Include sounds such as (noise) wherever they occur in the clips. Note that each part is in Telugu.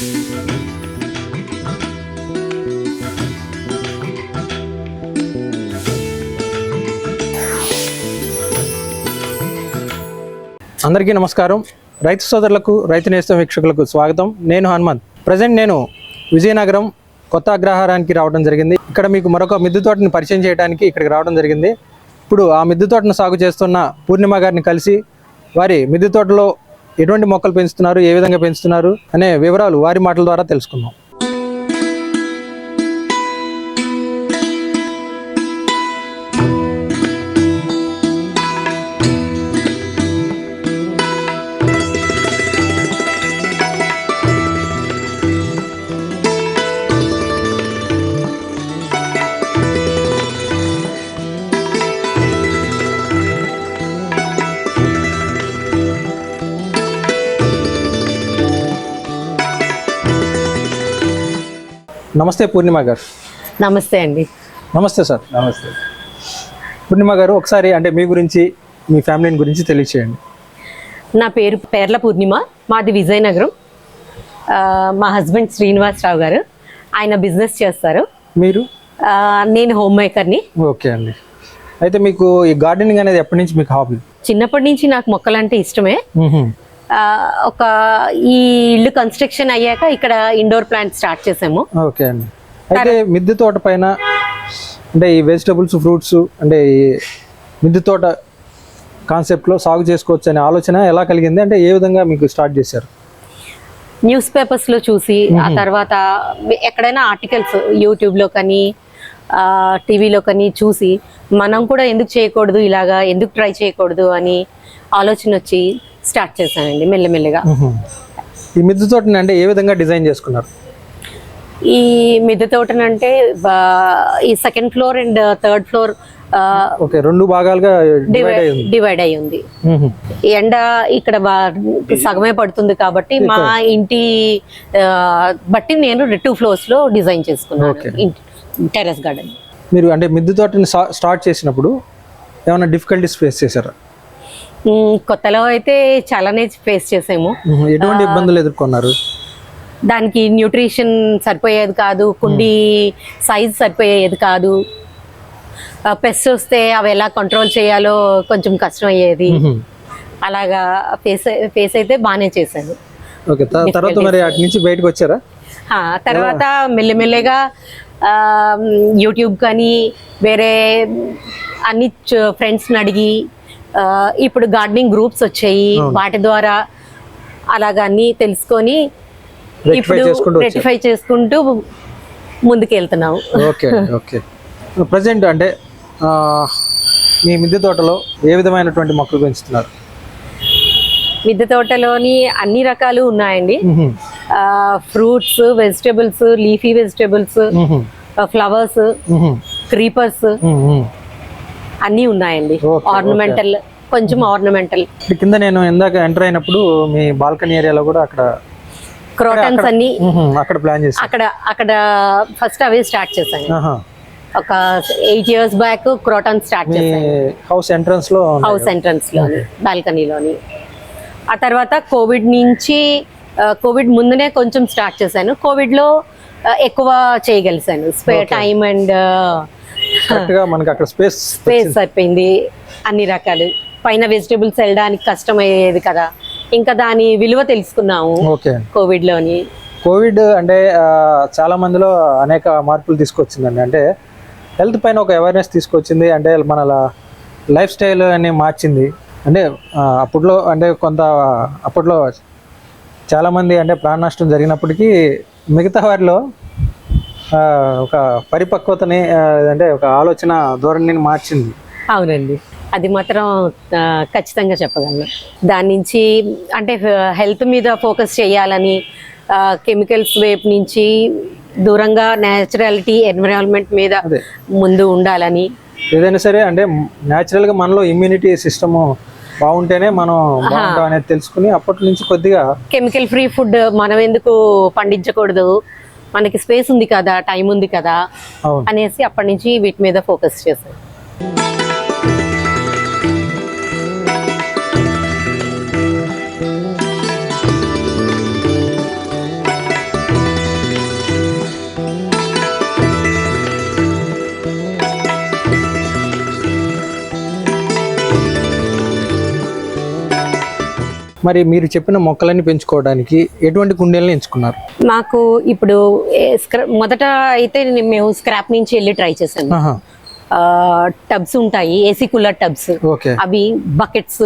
అందరికీ నమస్కారం. రైతు సోదరులకు రైతు నేస్తం వీక్షకులకు స్వాగతం. నేను హనుమంత్. ప్రజెంట్ నేను విజయనగరం కొత్త అగ్రహారానికి రావడం జరిగింది. ఇక్కడ మీకు మరొక మిద్దె తోటని పరిచయం చేయడానికి ఇక్కడికి రావడం జరిగింది. ఇప్పుడు ఆ మిద్దె తోటను సాగు చేస్తున్న పూర్ణిమ గారిని కలిసి వారి మిద్దె తోటలో ఎటువంటి మొక్కలు పెంచుతున్నారు ఏ విధంగా పెంచుతున్నారు అనే వివరాలు వారి మాటల ద్వారా తెలుసుకుందాం. నమస్తే పూర్ణిమ గారు. నమస్తే అండి. నమస్తే సార్. నమస్తే. పూర్ణిమ గారు ఒకసారి అంటే మీ గురించి మీ ఫ్యామిలీని గురించి తెలియచేయండి. నా పేరు పేర్ల పూర్ణిమ మాది విజయనగరం. ఆ, మా హస్బెండ్ శ్రీనివాసరావు గారు. ఆయన బిజినెస్ చేస్తారు. మీరు? ఆ, నేను హోమ్ మేకర్ని. ఓకే అండి. అయితే మీకు ఈ గార్డెనింగ్ అనేది ఎప్పటి నుంచి మీకు హాబీ? చిన్నప్పటి నుంచి నాకు మొక్కలంటే ఇష్టమే. ఆ, ఒక ఈ ఇల్లు కన్స్ట్రక్షన్ అయ్యాక ఇక్కడ ఇండోర్ ప్లాంట్ స్టార్ట్ చేసాము. ఓకే అండి. అయితే మిద్దె తోట పైన అంటే ఈ వెజిటబుల్స్ ఫ్రూట్స్ అంటే ఈ మిద్దె తోట కాన్సెప్ట్లో సాగు చేసుకోవచ్చు అనే ఆలోచన ఎలా కలిగింది? అంటే ఏ విధంగా మీకు స్టార్ట్ చేశారు? న్యూస్ పేపర్స్లో చూసి ఆ తర్వాత ఎక్కడైనా ఆర్టికల్స్ యూట్యూబ్లో కానీ టీవీలో కానీ చూసి మనం కూడా ఎందుకు చేయకూడదు ఇలాగా ఎందుకు ట్రై చేయకూడదు అని ఆలోచన వచ్చి స్టార్ట్ చేశానండి మెల్లమెల్లగా. ఈ మిద్దె తోటని అంటే ఏ విధంగా డిజైన్ చేసుకున్నారు? ఈ మిద్దె తోటనంటే బా- ఈ second floor and third floor okay రెండు భాగాలుగా డివైడ్ అయి ఉంది. ఎండ ఇక్కడ సగమే పడుతుంది కాబట్టి మా ఇంటి బట్టి నేను టూ ఫ్లోర్స్లో డిజైన్ చేసుకున్నాను టెర్రస్ గార్డెన్. మీరు అంటే మిద్దె తోటని స్టార్ట్ చేసినప్పుడు ఏమైనా డిఫికల్టీస్ ఫేస్ చేశారా? కొత్తలో అయితే చాలానే ఫేస్ చేసాము. ఎటువంటి ఇబ్బందులు ఎదుర్కొన్నారు? దానికి న్యూట్రిషన్ సరిపోయేది కాదు కుండి సైజ్ సరిపోయేది కాదు. పెస్ట్ వస్తే అవి ఎలా కంట్రోల్ చేయాలో కొంచెం కష్టం అయ్యేది. అలాగా ఫేస్ ఫేస్ అయితే బాగానే చేశాను. ఓకే తర్వాత మరి అటు నుంచి బయటకు వచ్చారా? తర్వాత మెల్లమెల్లగా యూట్యూబ్ కానీ వేరే అన్ని ఫ్రెండ్స్ని అడిగి ఇప్పుడు గార్డెనింగ్ గ్రూప్స్ వచ్చాయి వాటి ద్వారా అలాగా అన్ని తెలుసుకొని ఇప్పుడు రెటిఫై చేసుకుంటూ ముందుకు వెళ్తున్నాము ఓకే (laughs) ఓకే ప్రజెంట్ అంటే మీ మిద్దె తోటలో ఏ విధమైనటువంటి మొక్కలు పెంచుతున్నారు మిద్దె తోటలోని అన్ని రకాలు ఉన్నాయండి. Fruits vegetables leafy vegetables. Flowers. Creepers. అన్నీ ఉన్నాయండి. ఆర్నమెంటల్ కొంచెం ఆర్నమెంటల్ కింద నేను ఇందాక ఎంటర్ అయినప్పుడు మీ బాల్కనీ ఏరియాలో కూడా అక్కడ క్రోటన్స్ అన్ని. అక్కడ ప్లాన్ చేశాను అక్కడ అక్కడ ఫస్ట్ అవే స్టార్ట్ చేశాను. ఒక eight years back croton start చేశాను. హౌస్ ఎంట్రన్స్లో. హౌస్ ఎంట్రన్స్లోని బాల్కనీలోని. ఆ తర్వాత కోవిడ్ నుంచి కోవిడ్ ముందునే కొంచెం స్టార్ట్ చేశాను. కోవిడ్లో ఆ, ఎక్కువ చేయగలిసాను స్పే టైం అండ్ కరెక్ట్గా మనకి అక్కడ స్పేస్ స్పేస్ సరిపోయింది అన్ని రకాలు. పైన వెజిటేబుల్స్ వెళ్ళడానికి కష్టం అయ్యేది కదా. ఇంకా దాని విలువ తెలుసుకున్నాము ఓకే. కోవిడ్లోని కోవిడ్ అంటే చాలా మందిలో అనేక మార్పులు తీసుకొచ్చిందండి. అంటే హెల్త్ పైన ఒక అవేర్నెస్ తీసుకొచ్చింది. అంటే మన లైఫ్ స్టైల్ అని మార్చింది. అంటే అప్పట్లో అంటే కొంత అప్పట్లో చాలామంది అంటే ప్రాణ నష్టం జరిగినప్పటికీ మిగతా వారిలో ఒక పరిపక్వతని అంటే ఒక ఆలోచన ధోరణిని మార్చింది. అవునండి. అది మాత్రం ఖచ్చితంగా చెప్పగలను. దాని నుంచి అంటే హెల్త్ మీద ఫోకస్ చేయాలని కెమికల్స్ వైపు నుంచి దూరంగా నేచురాలిటీ ఎన్విరాన్మెంట్ మీద ముందు ఉండాలని. ఏదైనా సరే అంటే న్యాచురల్గా మనలో ఇమ్యూనిటీ సిస్టమ్ బాగుంటేనే మనం బాగుంటాం అనేది తెలుసుకుని అప్పటి నుంచి కొద్దిగా కెమికల్ ఫ్రీ ఫుడ్ మనం ఎందుకు పండించకూడదు? మనకి స్పేస్ ఉంది కదా టైం ఉంది కదా అనేసి అప్పటి నుంచి వీటి మీద ఫోకస్ చేశాను మరి మీరు చెప్పిన మొక్కలన్నీ పెంచుకోవడానికి ఎటువంటి కుండీలను ఎంచుకున్నారు? మాకు ఇప్పుడు మొదట అయితే మేము స్క్రాప్ నుంచి వెళ్ళి ట్రై చేసాము టబ్స్ ఉంటాయి ఏసీ కూలర్ టబ్స్ ఓకే. అవి బకెట్స్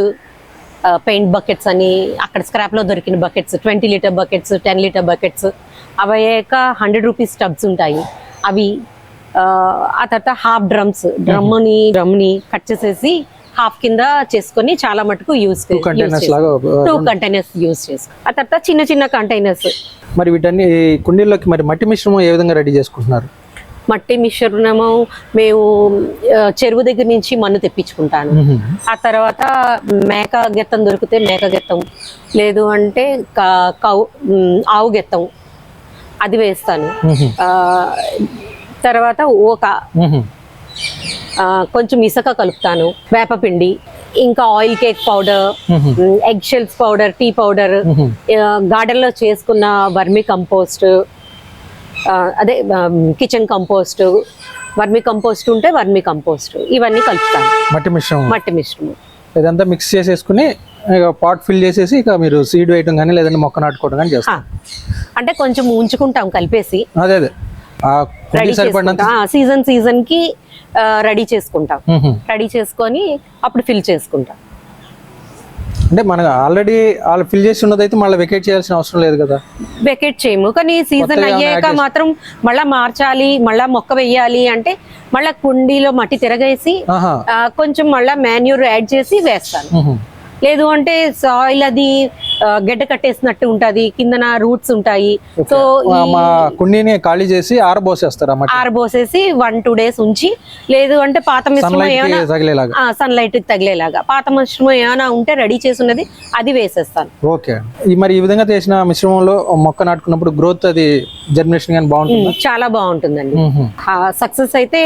పెయింట్ బకెట్స్ అని అక్కడ స్క్రాప్లో దొరికిన buckets twenty litre buckets ten litre buckets అవి అయ్యాక హండ్రెడ్ రూపీస్ టబ్స్ ఉంటాయి. అవి ఆ, ఆ తర్వాత హాఫ్ డ్రమ్స్ డ్రమ్ని డ్రమ్ని కట్ చేసేసి హాఫ్ కింద చేసుకొని చాలా మటుకు యూస్ టూ కంటైనర్స్ లాగా టూ కంటైనర్స్ యూస్ చేసుకో. ఆ తర్వాత చిన్న చిన్న కంటైనర్స్ మరి వీటన్ని కుండీల్లోకి మరి మట్టి మిశ్రమం ఏ విధంగా రెడీ చేసుకుంటున్నారు? మట్టి మిశ్రమము మేము చెరువు దగ్గర నుంచి మన్ను తెప్పించుకుంటాను. ఆ తర్వాత మేక గెత్తం దొరికితే మేక గెత్తం. లేదు అంటే క- ఆవు గెత్తం. అది వేస్తాను. తర్వాత ఓక కొంచెం ఇసుక కలుపుతాను వేపపిండి ఇంకా oil cake powder. Egg shells powder tea powder. గార్డెన్లో చేసుకున్న వర్మి కంపోస్ట్ అదే కిచెన్ కంపోస్ట్ వర్మి కంపోస్ట్ ఉంటే వర్మి కంపోస్ట్ ఇవన్నీ కలుపుతాను. మట్టి మిశ్రమం. మట్టి మిశ్రమం. ఇదంతా మిక్స్ చేసేసుకుని పాట్ ఫిల్ చేసేసి ఇక మీరు సీడ్ వేయడం కానీ లేదంటే మొక్క నాటుకోవడం కానీ చేస్తారు ఆ, అంటే కొంచెం ఉంచుకుంటాం కలిపేసి. అదే అదే. రెడీ చేసుకుంటాం. సీజన్ సీజన్కి రెడీ చేసుకుంటాం. రెడీ చేసుకొని అప్పుడు ఫిల్ చేసుకుంటాం. అంటే మనకు ఆల్రెడీ వాళ్ళు ఫిల్ చేసి ఉన్నదైతే మళ్ళీ వెకేట్ చేయాల్సిన అవసరం లేదు కదా? వెకేట్ చేయము. కానీ సీజన్ అయ్యాక మాత్రం మళ్ళా మార్చాలి మళ్ళా మొక్క వెయ్యాలి అంటే మళ్ళా కుండీలో మట్టి తిరగేసి కొంచెం మళ్ళా మాన్యూర్ యాడ్ చేసి వేస్తాను. లేదు అంటే సాయిల్ అది గడ్డ కట్టేసినట్టు ఉంటది కిందన రూట్స్ ఉంటాయి. సో మా కుండీని ఖాళీ చేసి ఆరబోసేస్తారు ఆరబోసేసి వన్ టూ డేస్ ఉంచి లేదు అంటే పాత మిశ్రమం ఏమైనా సన్ లైట్ తగిలేలాగా. పాత మిశ్రమం ఏమైనా ఉంటే రెడీ చేసి ఉన్నది అది వేసేస్తాను. ఓకే మరి ఈ విధంగా చేసిన మిశ్రమంలో మొక్క నాటుకున్నప్పుడు గ్రోత్ అది జర్మినేషన్ కానీ బాగుంటుంది? చాలా బాగుంటుందండి. సక్సెస్ అయితే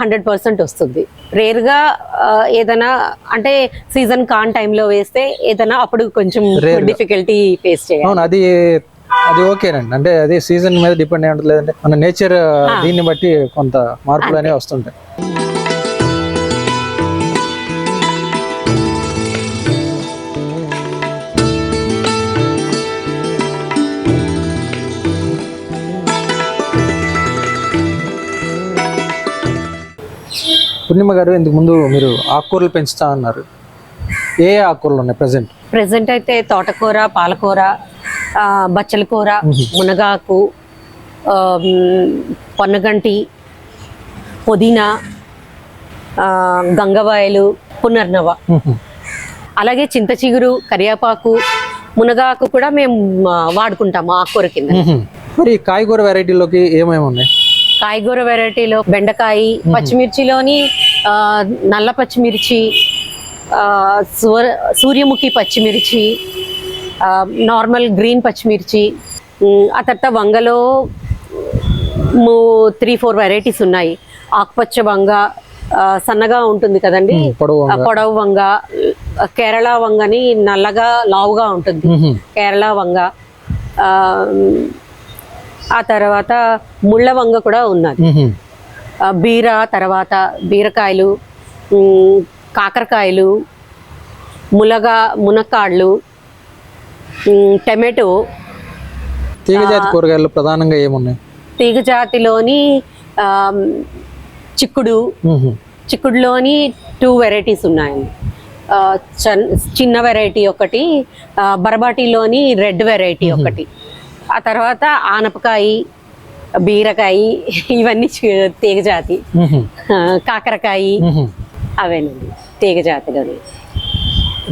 హండ్రెడ్ పర్సెంట్ వస్తుంది. రేర్గా ఆ, ఏదైనా అంటే సీజన్ కాన్ టైంలో వేస్తే ఏదైనా అప్పుడు కొంచెం గా. డిఫికల్టీ ఫేస్ చేయాలి. అవును అది అది ఓకేనండి అంటే అది సీజన్ మీద డిపెండ్ అయి ఉంటుంది లేదంటే మన నేచర్ దీన్ని బట్టి కొంత మార్పులు అనేవి వస్తుంటాయి. పూర్ణిమ గారు ఇంతకు ముందు మీరు ఆకుకూరలు పెంచుతా అన్నారు. ఏ ఆకుకూరలు ఉన్నాయి ప్రజెంట్ ప్రెసెంట్ అయితే తోటకూర పాలకూర బచ్చల కూర మునగాకు పొన్నగంటి పుదీనా గంగవాయలు పునర్నవ. అలాగే చింత చిగురు కరివేపాకు మునగాకు కూడా మేము ఆ, వాడుకుంటాము ఆకుకూర కింద. మరి కాయగూర వెరైటీలోకి ఏమేమి ఉన్నాయి? కాయగూర వెరైటీలో బెండకాయ పచ్చిమిర్చిలోని నల్ల పచ్చిమిర్చి సూర్యముఖి పచ్చిమిర్చి నార్మల్ గ్రీన్ పచ్చిమిర్చి ఆ తర్వాత వంగలో త్రీ ఫోర్ వెరైటీస్ ఉన్నాయి. ఆకుపచ్చ వంగ సన్నగా ఉంటుంది కదండి? పొడవు వంగ. కేరళ వంగని నల్లగా లావుగా ఉంటుంది. కేరళ వంగ. ఆ, తర్వాత ముళ్ళ వంగ కూడా ఉన్నది. బీర తర్వాత బీరకాయలు కాకరకాయలు ములగ మునక్కాళ్ళు టమాటో తీగ జాతి కూరగాయలు ప్రధానంగా ఏమున్నాయి తీగ జాతిలోని ఆ, చిక్కుడు. చిక్కుడులోని టూ వెరైటీస్ ఉన్నాయండి చిన్న వెరైటీ ఒకటి బరబాటిలోని రెడ్ వెరైటీ ఒకటి ఆ తర్వాత ఆనపకాయ బీరకాయ ఇవన్నీ చి- తీగ జాతి మ్మ్. ఆ, కాకరకాయ. అవేనండి తీగ జాతిలోని.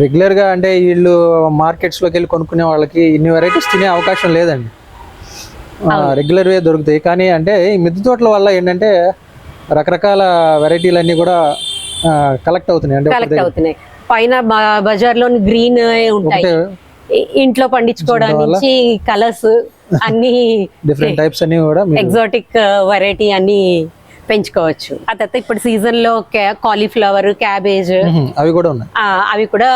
రెగ్యులర్గా అంటే వీళ్ళు మార్కెట్స్లోకి వెళ్ళి కొనుక్కునే వాళ్ళకి ఇన్ని వెరైటీస్ తినే అవకాశం లేదండి. రెగ్యులర్ వే దొరుకుతాయి. కానీ అంటే ఈ మిద్దె తోటల వల్ల ఏంటంటే రకరకాల వెరైటీలు కూడా కలెక్ట్ అవుతున్నాయి. అంటే కలెక్ట్ అవుతున్నాయి. పైన బజార్లోని గ్రీన్ ఉంటాయి. ఇంట్లో పండించుకోవడానికి కలర్స్ అన్ని డిఫరెంట్ టైప్స్ అన్ని కూడా ఎగ్జాటిక్ వెరైటీ అన్ని పెంచుకోవచ్చు. ఆ తర్వాత ఇప్పుడు సీజన్లో కాలీఫ్లవర్ క్యాబేజ్. అవి కూడా ఉన్నాయి. అవి కూడా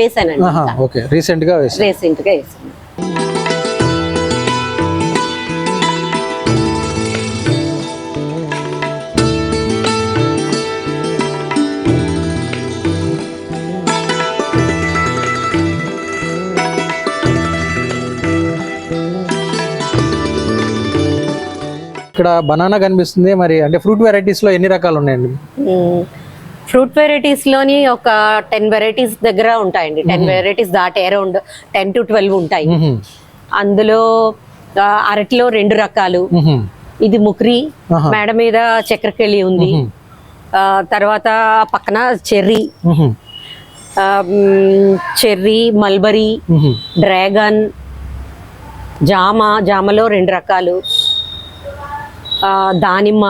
వేసానండి. రీసెంట్గా వేసి రీసెంట్గా వేసాను. ఇక్కడ బనానా కనిపిస్తుంది. మరి అంటే ఫ్రూట్ వెరైటీస్లో ఎన్ని రకాలు ఉన్నాయండి? ఫ్రూట్ వెరైటీస్లోని ఒక టెన్ వెరైటీస్ దగ్గర ఉంటాయండి. టెన్ వెరైటీస్ దాటి అరౌండ్ టెన్ టు ట్వెల్వ్ ఉంటాయి. అందులో అరటిలో రెండు రకాలు. ఇది ముక్రి. మేడ మీద చక్కెరకెళ్ళి ఉంది. తర్వాత పక్కన చెర్రీ. Cherry mulberry. డ్రాగన్ జామ జామలో రెండు రకాలు. దానిమ్మ.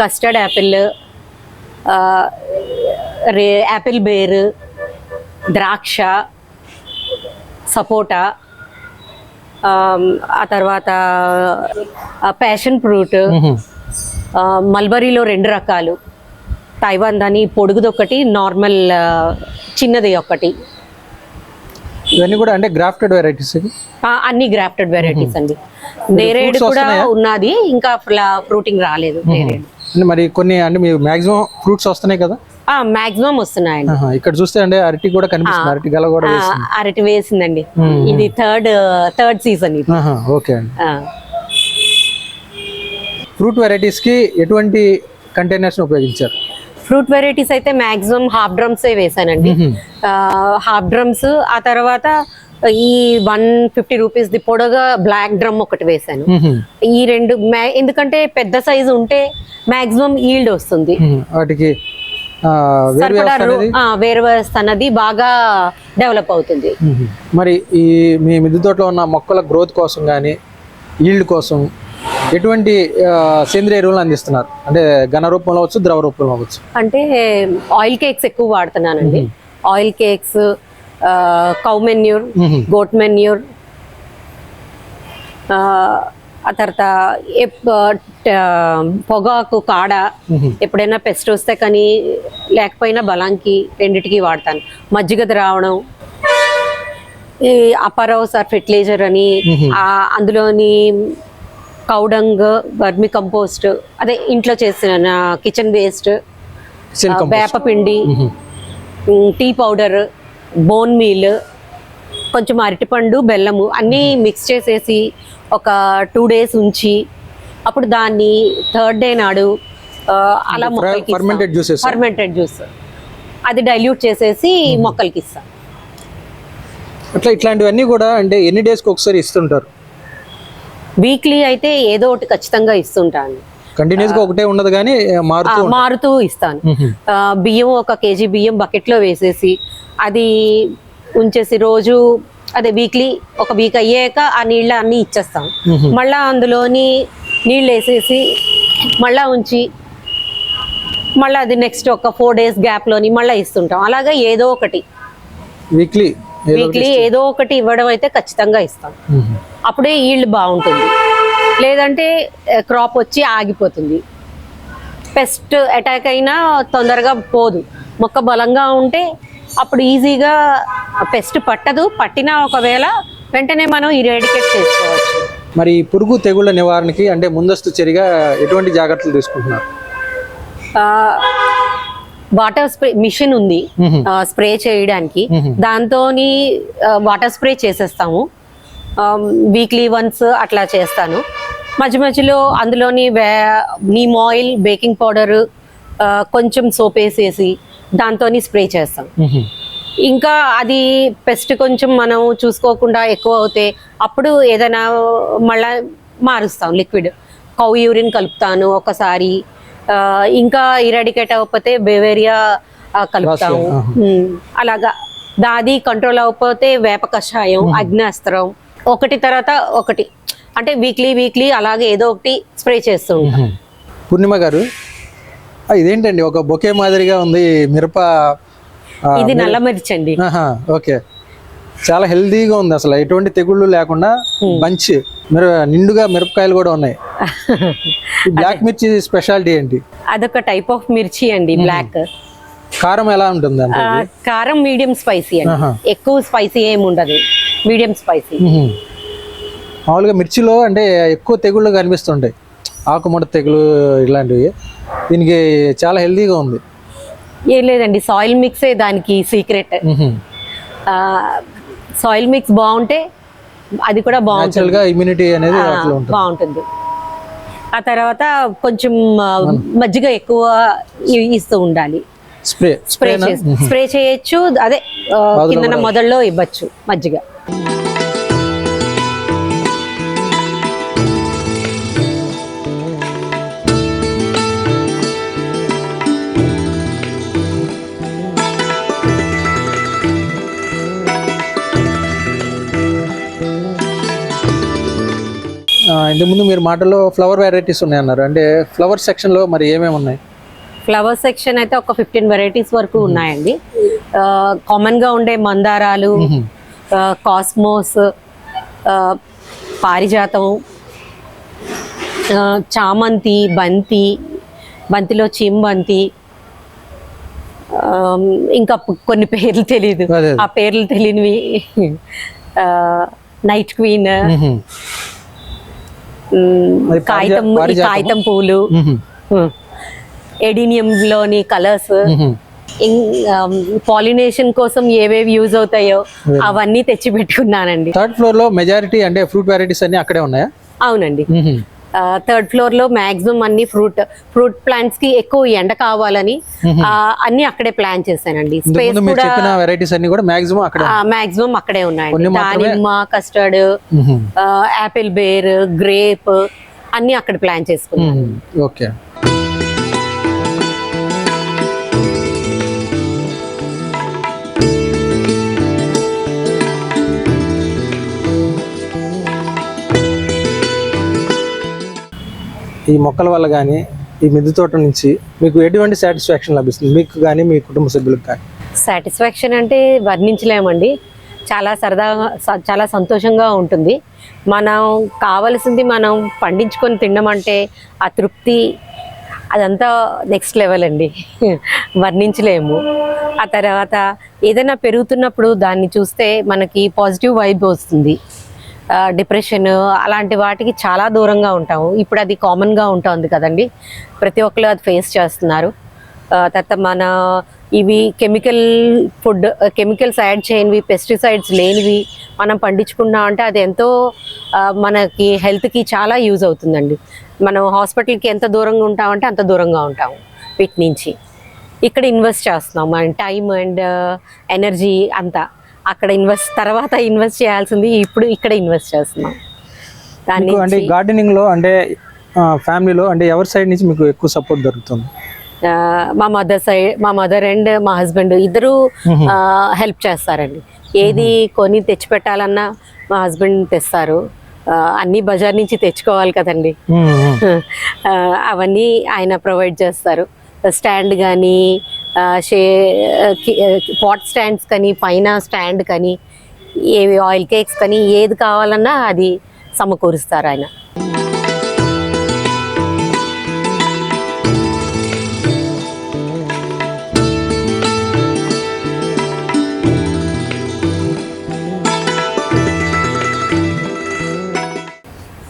కస్టర్డ్ యాపిల్ రే యాపిల్ బేర్ ద్రాక్ష సపోటా ఆ తర్వాత ప్యాషన్ ఫ్రూట్. మల్బరీలో రెండు రకాలు తైవాన్ దాని పొడుగుది ఒకటి నార్మల్ చిన్నది ఒకటి ఇవన్నీ కూడా అంటే గ్రాఫ్టెడ్ వెరైటీస్ అన్ని గ్రాఫ్టెడ్ వెరైటీస్ అండి. fruits కూడా? ఉన్నది ఇంకా ఫ్రూటింగ్ రాలేదు మరి కొన్ని అంటే మీరు మాక్సిమం ఫ్రూట్స్ వస్తున్నాయి కదా? మాక్సిమం వస్తున్నాయండి. ఇక్కడ చూస్తే అంటే అరటి కూడా కనిపిస్తుంది అరటి గల కూడా అరటి వేసిందండి. ఇది థర్డ్ థర్డ్ సీజన్ ఇది. ఓకే అండి. ఫ్రూట్ వెరైటీస్కి ఎటువంటి కంటైనర్స్ ఉపయోగించారు? ఫ్రూట్ వెరైటీస్ అయితే మాక్సిమం హాఫ్ డ్రమ్స్ వేసానండి హాఫ్ డ్రమ్స్ ఆ తర్వాత ఈ వన్ ఫిఫ్టీ రూపీస్ ది పొడగా బ్లాక్ డ్రమ్ ఒకటి వేసాను. ఈ రెండు ఎందుకంటే పెద్ద సైజు ఉంటే మాక్సిమం ఈల్డ్ వస్తుంది. వాటికి ఆ, వేరు సరిపడా వ్యవస్థ అనేది వేరు వ్యవస్థ అన్నది బాగా డెవలప్ అవుతుంది. మరి ఈ మీ మిద్దె తోటలో ఉన్న మొక్కల గ్రోత్ కోసం కానీ ఈల్డ్ కోసం ఎటువంటి సేంద్రియ ఎరువులను అందిస్తున్నారు? అంటే ఘన రూపంలో అవచ్చు ద్రవ రూపంలో అవ్వచ్చు? అంటే ఆయిల్ కేక్స్ ఎక్కువ వాడుతున్నానండి. Oil cakes cow manure. Goat manure ఆ తర్వాత పొగాకు కాడ. ఎప్పుడైనా పెస్ట్ వస్తే కానీ లేకపోయినా బలాంకి రెండిటికి వాడతాను. మజ్జిగ ద్రావణం ఈ అపరోస్ ఆర్ ఫెర్టిలైజర్ అని అందులోని కౌడంగ్ వర్మి కంపోస్ట్ అదే ఇంట్లో చేసిన కిచెన్ వేస్ట్. వేపపిండి టీ పౌడర్ బోన్ మీల్ కొంచెం అరటిపండు బెల్లము అన్నీ మిక్స్ చేసేసి ఒక టూ డేస్ ఉంచి అప్పుడు దాన్ని థర్డ్ డే నాడు అలా మొక్కలకి. ఫర్మెంటెడ్ జ్యూస్ అది డైల్యూట్ చేసేసి మొక్కలకి ఇస్తాం. అట్లా ఇట్లాంటివన్నీ కూడా అంటే ఎన్ని డేస్కి ఒకసారి ఇస్తుంటారు? వీక్లీ అయితే ఏదో ఒకటి ఖచ్చితంగా ఇస్తుంటాను. కంటిన్యూస్గా ఒకటే ఉండదు కానీ మారుతూ మారుతూ ఇస్తాను. బియ్యం ఒక కేజీ బియ్యం బకెట్లో వేసేసి అది ఉంచేసి రోజు అదే వీక్లీ ఒక వీక్ అయ్యాక ఆ నీళ్ళు అన్నీ ఇచ్చేస్తాం. మళ్ళా అందులోని నీళ్ళు వేసేసి మళ్ళా ఉంచి మళ్ళీ అది నెక్స్ట్ ఒక ఫోర్ డేస్ గ్యాప్లోని మళ్ళీ ఇస్తుంటాం. అలాగా ఏదో ఒకటి. వీక్లీ వీక్లీ ఏదో ఒకటి ఇవ్వడం అయితే ఖచ్చితంగా ఇస్తాం. అప్పుడే ఈల్డ్ బాగుంటుంది. లేదంటే క్రాప్ వచ్చి ఆగిపోతుంది. పెస్ట్ అటాక్ అయినా తొందరగా పోదు. మొక్క బలంగా ఉంటే అప్పుడు ఈజీగా పెస్ట్ పట్టదు. పట్టినా ఒకవేళ వెంటనే మనం ఇరేడికేట్ చేసుకోవచ్చు. మరి పురుగు తెగుళ్ళ నివారణకి అంటే ముందస్తు చర్యగా ఎటువంటి జాగ్రత్తలు తీసుకుంటున్నారు? వాటర్ స్ప్రే మిషన్ ఉంది. స్ప్రే చేయడానికి. దాంతోని వాటర్ స్ప్రే చేసేస్తాము. వీక్లీ వన్స్ అట్లా చేస్తాను. మధ్య మధ్యలో అందులోని వే నీమ్ ఆయిల్ బేకింగ్ పౌడర్ కొంచెం సోప్ వేసేసి దాంతో స్ప్రే చేస్తాం. ఇంకా అది పెస్ట్ కొంచెం మనం చూసుకోకుండా ఎక్కువ అవుతే అప్పుడు ఏదైనా మళ్ళా మారుస్తాం లిక్విడ్. కౌ యూరిన్ కలుపుతాను ఒకసారి. ఇంకా ఇరాడికేట్ అవ్వకపోతే బెవేరియా కలుపుతాము. అలాగా. దాది కంట్రోల్ అవ్వకపోతే వేప కషాయం అగ్నేస్త్రం ఒకటి తర్వాత ఒకటి. అంటే వీక్లీ వీక్లీ అలాగే ఏదో ఒకటి స్ప్రే చేస్తూ ఉంటాం. పూర్ణిమ గారు ఇదేంటండి ఒక బొకే మాదిరిగా ఉంది మిరప ఇది నల్ల మిర్చి అండి ఓకే. చాలా హెల్దీగా ఉంది అసలు ఎటువంటి తెగుళ్ళు లేకుండా బంచ్ మిర నిండుగా మిరపకాయలు కూడా ఉన్నాయి. బ్లాక్ (laughs) మిర్చి స్పెషాలిటీ ఏంటి? అదొక టైప్ ఆఫ్ మిర్చి అండి బ్లాక్ కారం ఎలా ఉంటుంది కారం మీడియం స్పైసీ అండి. ఎక్కువ స్పైసీ ఏమి ఉండదు. Medium spicy. మ్మ్. మామూలుగా మిర్చిలో అంటే ఎక్కువ తెగుళ్ళు కనిపిస్తుంటాయి. ఆకుముడ తెగులు ఇలాంటివి. దీనికి చాలా హెల్తీగా ఉంది. ఏం లేదండి సాయిల్ మిక్సే దానికి సీక్రెట్. సాయిల్ మిక్స్ బాగుంటే అది కూడా బాగుంటుంది. ఇమ్యూనిటీ అనేది బాగుంటుంది. ఆ తర్వాత కొంచెం మజ్జిగ ఎక్కువ ఇస్తూ ఉండాలి. స్ప్రే. స్ప్రే స్ప్రే చేయొచ్చు. అదే ఆ, కిందన మొదల్లో ఇవ్వచ్చు మజ్జిగ. ఇంతకుముందు మీరు మాటలో ఫ్లవర్ వెరైటీస్ ఉన్నాయన్నారు. అంటే ఫ్లవర్ సెక్షన్లో మరి ఏమేమి ఉన్నాయి? ఫ్లవర్ సెక్షన్ అయితే ఒక ఫిఫ్టీన్ వెరైటీస్ వరకు ఉన్నాయండి. కామన్గా ఉండే మందారాలు కాస్మోస్ పారిజాతం చామంతి బంతి బంతిలో ఆ, ఇంకా కొన్ని పేర్లు తెలియదు ఆ పేర్లు తెలియనివి నైట్ క్వీన్ కాగితం? కాగితం పూలు. మ్మ్. ఎడీనియం లోని కలర్స్. పాలినేషన్ కోసం ఏవేవి యూజ్ అవుతాయో అవన్నీ తెచ్చి పెట్టుకున్నానండి థర్డ్ ఫ్లోర్లో మెజారిటీ అంటే ఫ్రూట్ వెరైటీస్ అన్ని అక్కడే ఉన్నాయా అవునండి. థర్డ్ ఫ్లోర్లో మాక్సిమం అన్ని ఫ్రూట్ ఫ్రూట్ ప్లాంట్స్కి ఎక్కువ ఎండ కావాలని అన్ని అక్కడే ప్లాన్ చేశానండి స్పేస్ వెరైటీస్ అన్ని కూడా మాక్సిమం అక్కడే మాక్సిమం అక్కడే ఉన్నాయండి దానిమ్మ కస్టర్డ్. యాపిల్ బేర్ గ్రేప్ అన్ని అక్కడ ప్లాన్ చేసుకున్నాం మ్మ్. ఓకే ఈ మొక్కల వల్ల కానీ ఈ మిద్దె తోట నుంచి మీకు ఎటువంటి సాటిస్ఫాక్షన్ లభిస్తుంది? మీకు కానీ మీ కుటుంబ సభ్యులకు కానీ సాటిస్ఫాక్షన్ అంటే వర్ణించలేమండి. చాలా సరదాగా స- చాలా సంతోషంగా ఉంటుంది. మనం కావలసింది మనం పండించుకొని తినడం అంటే ఆ తృప్తి అదంతా నెక్స్ట్ లెవెల్ అండి. (laughs) వర్ణించలేము. ఆ తర్వాత ఏదైనా పెరుగుతున్నప్పుడు దాన్ని చూస్తే మనకి పాజిటివ్ వైబ్ వస్తుంది. డిప్రెషన్ అలాంటి వాటికి చాలా దూరంగా ఉంటాము. ఇప్పుడు అది కామన్గా ఉంటుంది కదండి. ప్రతి ఒక్కరు అది ఫేస్ చేస్తున్నారు. తర్వాత మన ఇవి కెమికల్ ఫుడ్ కెమికల్స్ యాడ్ చేయనివి పెస్టిసైడ్స్ లేనివి మనం పండించుకున్నాం అంటే అది ఎంతో మనకి హెల్త్కి చాలా యూజ్ అవుతుందండి. మనం హాస్పిటల్కి ఎంత దూరంగా ఉంటామంటే అంత దూరంగా ఉంటాము వీటి నుంచి. ఇక్కడ ఇన్వెస్ట్ చేస్తున్నాం మన టైం అండ్ ఎనర్జీ అంతా. అక్కడ ఇన్వెస్ట్ తర్వాత ఇన్వెస్ట్ చేయాల్సింది ఇప్పుడు ఇక్కడ ఇన్వెస్ట్ చేస్తున్నాం. దాని మీకు అంటే గార్డెనింగ్లో అంటే ఫ్యామిలీలో అంటే ఎవరి సైడ్ నుంచి మీకు ఎక్కువ సపోర్ట్ దొరుకుతుంది? మా మదర్ సైడ్ మా మదర్ అండ్ మా హస్బెండ్ ఇద్దరు హెల్ప్ చేస్తారండి. ఏది కొని తెచ్చి పెట్టాలన్నా మా హస్బెండ్ తెస్తారు. అన్నీ బజార్ నుంచి తెచ్చుకోవాలి కదండి. అవన్నీ ఆయన ప్రొవైడ్ చేస్తారు. స్టాండ్ కానీ షే పాట్ స్టాండ్స్ కానీ పైన స్టాండ్ కానీ ఏవి ఆయిల్ కేక్స్ కానీ ఏది కావాలన్నా అది సమకూరుస్తారు ఆయన.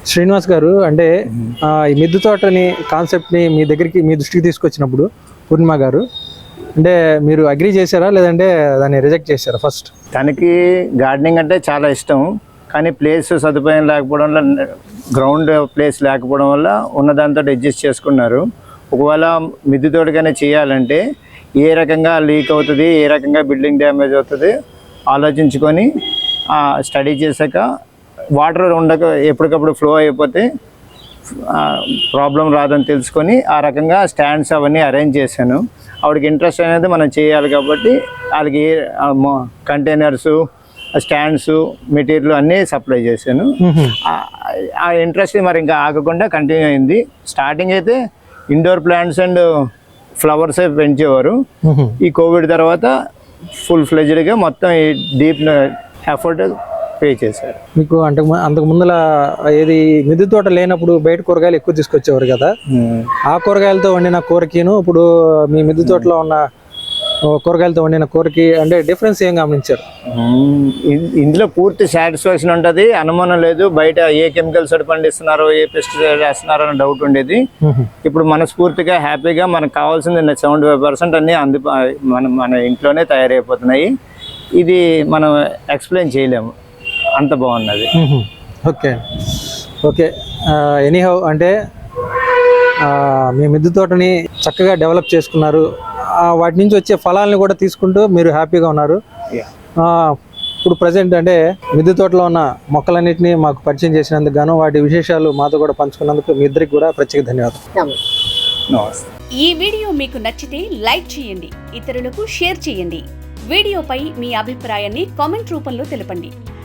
శ్రీనివాస్ గారు అంటే ఆ, ఈ మిద్దె తోటని కాన్సెప్ట్ని మీ దగ్గరికి మీ దృష్టికి తీసుకొచ్చినప్పుడు పూర్ణిమ గారు అంటే మీరు అగ్రి చేశారా? లేదంటే దాన్ని రిజెక్ట్ చేశారా ఫస్ట్ తనకి గార్డెనింగ్ అంటే చాలా ఇష్టం. కానీ ప్లేస్ సదుపాయం లేకపోవడం వల్ల గ్రౌండ్ ప్లేస్ లేకపోవడం వల్ల ఉన్న దాంతో అడ్జస్ట్ చేసుకున్నారు. ఒకవేళ మిద్దె తోటగానే చేయాలంటే ఏ రకంగా లీక్ అవుతుంది ఏ రకంగా బిల్డింగ్ డ్యామేజ్ అవుతుంది ఆలోచించుకొని స్టడీ చేశాక వాటర్ ఉండక ఎప్పటికప్పుడు ఫ్లో అయిపోతే ప్రాబ్లం రాదని తెలుసుకొని ఆ రకంగా స్టాండ్స్ అవన్నీ అరేంజ్ చేశాను. ఆవిడకి ఇంట్రెస్ట్ అనేది మనం చేయాలి కాబట్టి వాళ్ళకి కంటైనర్స్ స్టాండ్స్ మెటీరియల్ అన్నీ సప్లై చేశాను. ఆ- ఇంట్రెస్ట్ మరి ఇంకా ఆగకుండా కంటిన్యూ అయింది. స్టార్టింగ్ అయితే ఇండోర్ ప్లాంట్స్ అండ్ ఫ్లవర్స్ పెంచేవారు. ఈ కోవిడ్ తర్వాత ఫుల్ ఫ్లెజ్డ్గా మొత్తం ఈ డీప్ ఎఫర్ట్ పే చేశారు. మీకు అంటే అంతకు ముందల ఏది మిద్దె తోట లేనప్పుడు బయట కూరగాయలు ఎక్కువ తీసుకొచ్చేవారు కదా? ఆ కూరగాయలతో వండిన కూరకిను ఇప్పుడు మీ మిద్దె తోటలో ఉన్న కూరగాయలతో వండిన కూరకి అంటే డిఫరెన్స్ ఏం గమనించారు? ఇందులో పూర్తి సాటిస్ఫాక్షన్ ఉంటుంది. అనుమానం లేదు. బయట ఏ కెమికల్స్ పండిస్తున్నారో ఏ పెస్టిసైడ్ వేస్తున్నారో అనే డౌట్ ఉండేది. ఇప్పుడు మనస్ఫూర్తిగా హ్యాపీగా మనకు కావాల్సింది సెవెంటీ ఫైవ్ పర్సెంట్ అన్నీ అందు మన మన ఇంట్లోనే తయారైపోతున్నాయి. ఇది మనం ఎక్స్ప్లెయిన్ చేయలేము. అంత బాగున్నది. ఓకే. ఓకే. ఎనీహౌ అంటే ఆ, మీ మిద్దె తోటని చక్కగా డెవలప్ చేసుకున్నారు. ఆ, వాటి నుంచి వచ్చే ఫలాలను కూడా తీసుకుంటూ మీరు హ్యాపీగా ఉన్నారు. ఇప్పుడు ప్రజెంట్ అంటే మిద్దె తోటలో ఉన్న మొక్కలన్నింటినీ మాకు పరిచయం చేసినందుకు గాను వాటి విశేషాలు మాతో కూడా పంచుకున్నందుకు మీ ఇద్దరికి కూడా ప్రత్యేక ధన్యవాదాలు. ఈ వీడియో మీకు నచ్చితే లైక్ చేయండి ఇతరులకు షేర్ చేయండి. వీడియోపై మీ అభిప్రాయాన్ని కామెంట్ రూపంలో తెలపండి.